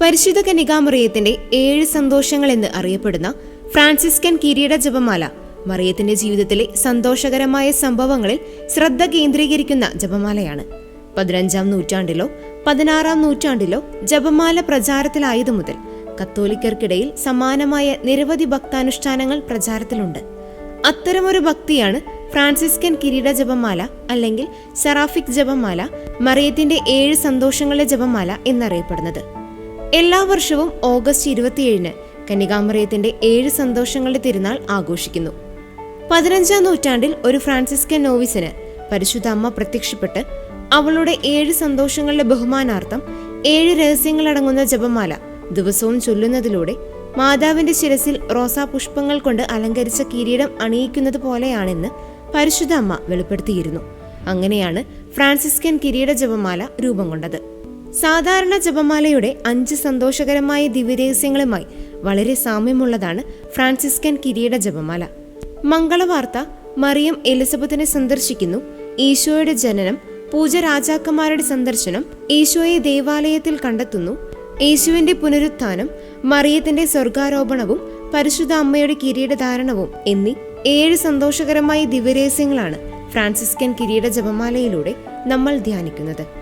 പരിശുദ്ധ കന്യകാമറിയത്തിന്റെ ഏഴ് സന്തോഷങ്ങൾ എന്ന് അറിയപ്പെടുന്ന ഫ്രാൻസിസ്കൻ കിരീട ജപമാല മറിയത്തിന്റെ ജീവിതത്തിലെ സന്തോഷകരമായ സംഭവങ്ങളിൽ ശ്രദ്ധ കേന്ദ്രീകരിക്കുന്ന ജപമാലയാണ്. പതിനഞ്ചാം നൂറ്റാണ്ടിലോ പതിനാറാം നൂറ്റാണ്ടിലോ ജപമാല പ്രചാരത്തിലായതു മുതൽ കത്തോലിക്കർക്കിടയിൽ സമാനമായ നിരവധി ഭക്താനുഷ്ഠാനങ്ങൾ പ്രചാരത്തിലുണ്ട്. അത്തരമൊരു ഭക്തിയാണ് ഫ്രാൻസിസ്കൻ കിരീട ജപമാല അല്ലെങ്കിൽ സെറാഫിക് ജപമാല മറിയത്തിന്റെ ഏഴ് സന്തോഷങ്ങളുടെ ജപമാല എന്നറിയപ്പെടുന്നത്. എല്ലാ വർഷവും ഓഗസ്റ്റ് ഇരുപത്തിയേഴിന് കന്യകാമറിയത്തിന്റെ ഏഴ് സന്തോഷങ്ങളുടെ തിരുനാൾ ആഘോഷിക്കുന്നു. പതിനഞ്ചാം നൂറ്റാണ്ടിൽ ഒരു ഫ്രാൻസിസ്കൻ നോവിസിന് പരിശുദ്ധ അമ്മ പ്രത്യക്ഷപ്പെട്ട് അവളുടെ ഏഴ് സന്തോഷങ്ങളുടെ ബഹുമാനാർത്ഥം ഏഴ് രഹസ്യങ്ങളടങ്ങുന്ന ജപമാല ദിവസവും ചൊല്ലുന്നതിലൂടെ മാതാവിന്റെ ശിരസിൽ റോസാ പുഷ്പങ്ങൾ കൊണ്ട് അലങ്കരിച്ച കിരീടം അണിയിക്കുന്നത് പോലെയാണെന്ന് പരിശുദ്ധ അമ്മ വെളിപ്പെടുത്തിയിരുന്നു. അങ്ങനെയാണ് ഫ്രാൻസിസ്കൻ കിരീട ജപമാല രൂപം കൊണ്ടത്. സാധാരണ ജപമാലയുടെ അഞ്ച് സന്തോഷകരമായ ദിവ്യരഹസ്യങ്ങളുമായി വളരെ സാമ്യമുള്ളതാണ് ഫ്രാൻസിസ്കൻ കിരീട ജപമാല. മംഗളവാർത്ത മറിയം എലിസബത്തിനെ സന്ദർശിക്കുന്നു. ഈശോയുടെ ജനനം പൂജ രാജാക്കന്മാരുടെ സന്ദർശനം ഈശോയെ ദേവാലയത്തിൽ കണ്ടെത്തുന്നു. യേശുവിന്റെ പുനരുത്ഥാനം മറിയത്തിന്റെ സ്വർഗാരോപണവും പരിശുദ്ധ അമ്മയുടെ കിരീടധാരണവും എന്നീ ഏഴ് സന്തോഷകരമായ ദിവ്യരഹസ്യങ്ങളാണ് ഫ്രാൻസിസ്കൻ കിരീട ജപമാലയിലൂടെ നമ്മൾ ധ്യാനിക്കുന്നത്.